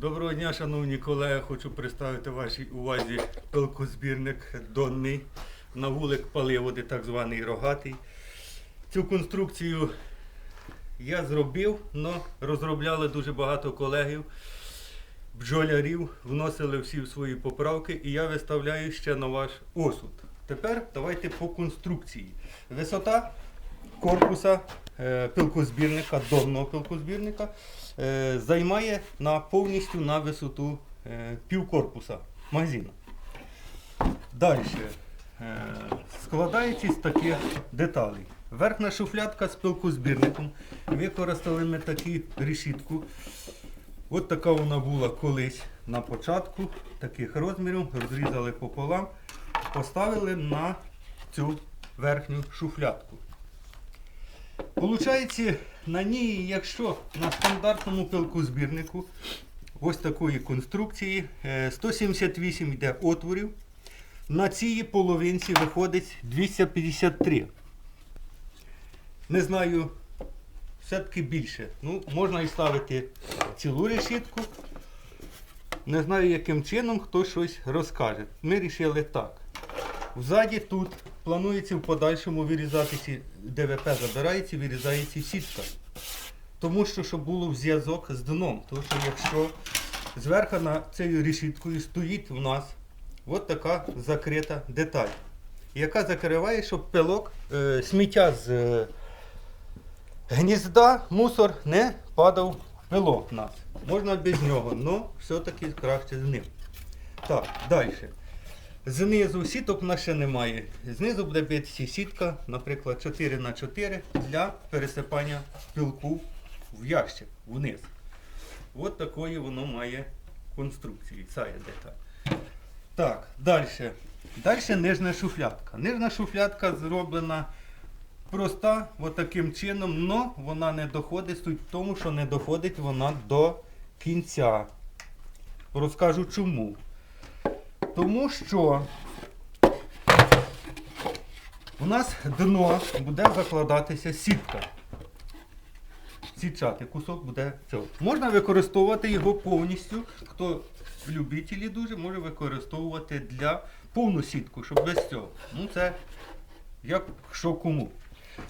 Доброго дня, шановні колеги. Хочу представити вашій увазі пилкозбірник донний на вулик паливоди, так званий рогатий. Цю конструкцію я зробив, але розробляли дуже багато колегів, бджолярів, вносили всі свої поправки і я виставляю ще на ваш осуд. Тепер давайте по конструкції. Висота корпуса пилкозбірника, донного пилкозбірника, е, займає на, повністю на висоту е, півкорпуса магазину. Далі. Е, складається з таких деталей. Верхня шуфлядка з пилкозбірником. Використали ми таку решітку. От така вона була колись на початку, таких розмірів, розрізали пополам, поставили на цю верхню шуфлядку. Получається, на ній, якщо на стандартному пилкозбірнику ось такої конструкції е, 178 йде отворів, на цій половинці виходить 253. Не знаю, все-таки більше. Ну, можна і ставити цілу решітку. Не знаю, яким чином хто щось розкаже. Ми вирішили так. Взаді тут планується в подальшому вирізати ці ДВП забирається, вирізається сітка. Тому що щоб було в зв'язок з дном. Тому що якщо зверху на цією решіткою стоїть у нас от така закрита деталь, яка закриває, щоб пилок, е, сміття з е, гнізда, мусор не падав в пилок в нас. Можна без нього, але все-таки краще з ним. Так, далі. Знизу сіток в ще немає. Знизу буде битися сітка, наприклад, 4 на 4 для пересипання пилку в ящик вниз. От такої воно має конструкції. Ця є. Так, далі. Далі нижня шуфлядка. Нижня шуфлядка зроблена проста, от таким чином, але вона не доходить. Суть в тому, що не доходить вона до кінця. Розкажу чому. Тому що у нас дно буде закладатися сітка. Січати кусок буде цього. Можна використовувати його повністю. Хто любителі дуже, може використовувати для повну сітку, щоб без цього. Ну це як що кому.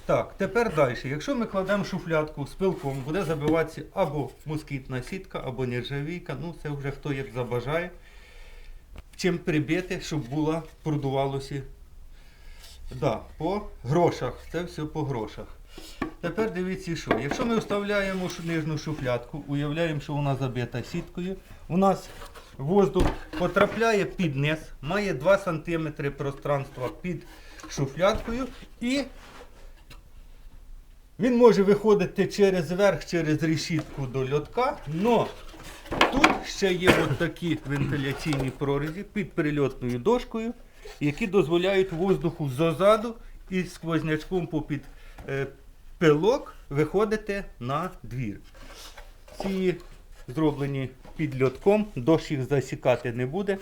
Так, тепер далі. Якщо ми кладемо шуфлядку з пилком, буде забиватися або москітна сітка, або нержавійка. Ну це вже хто як забажає чим прибити, щоб була, продувалося. Да, по грошах. Це все по грошах. Тепер дивіться, що. Якщо ми вставляємо нижню шуфлядку, уявляємо, що вона забита сіткою, у нас воздух потрапляє під низ, має 2 см пространства під шуфлядкою і він може виходити через верх, через решітку до льотка, но Тут ще є от такі вентиляційні прорізі під прильотною дошкою, які дозволяють воздуху ззаду і сквознячком попід е, пилок виходити на двір. Ці зроблені під льотком, дощ їх засікати не буде.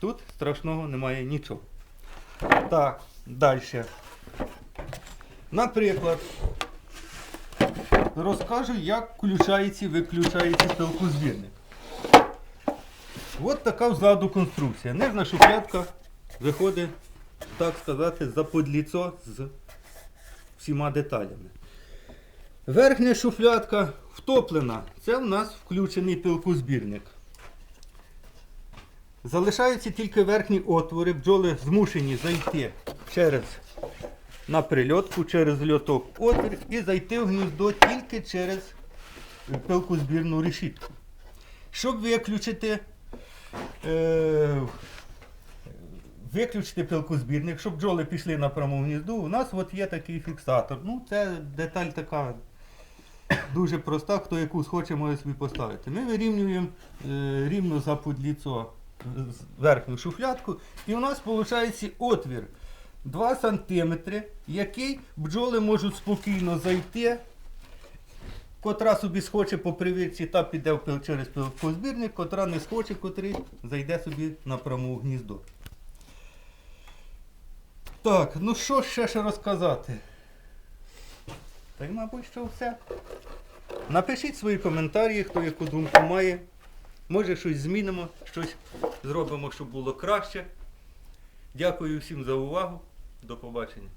Тут страшного немає нічого. Так, далі. Наприклад, розкажу, як включається і виключається пилкозбірник. От така взаду конструкція. Нижня шуфлядка виходить, так сказати, за подліцо з всіма деталями. Верхня шуфлядка втоплена. Це в нас включений пилкозбірник. Залишаються тільки верхні отвори, бджоли змушені зайти через на прильотку, через льоток отвір і зайти в гніздо тільки через пилкозбірну решітку. Щоб виключити, е, виключити пилкозбірник, щоб бджоли пішли на пряму гнізду, у нас от є такий фіксатор. Ну, це деталь така дуже проста, хто яку хоче, може собі поставити. Ми вирівнюємо е, рівно за подліцо верхню шуфлядку, і у нас виходить отвір 2 см, який бджоли можуть спокійно зайти. Котра собі схоче по привірці та піде через пилкозбірник, котра не схоче, котрий зайде собі на пряму гніздо. Так, ну що ще ще розказати? Та й, мабуть, що все. Напишіть свої коментарі, хто яку думку має. Може щось змінимо, щось зробимо, щоб було краще. Дякую всім за увагу. До побачення.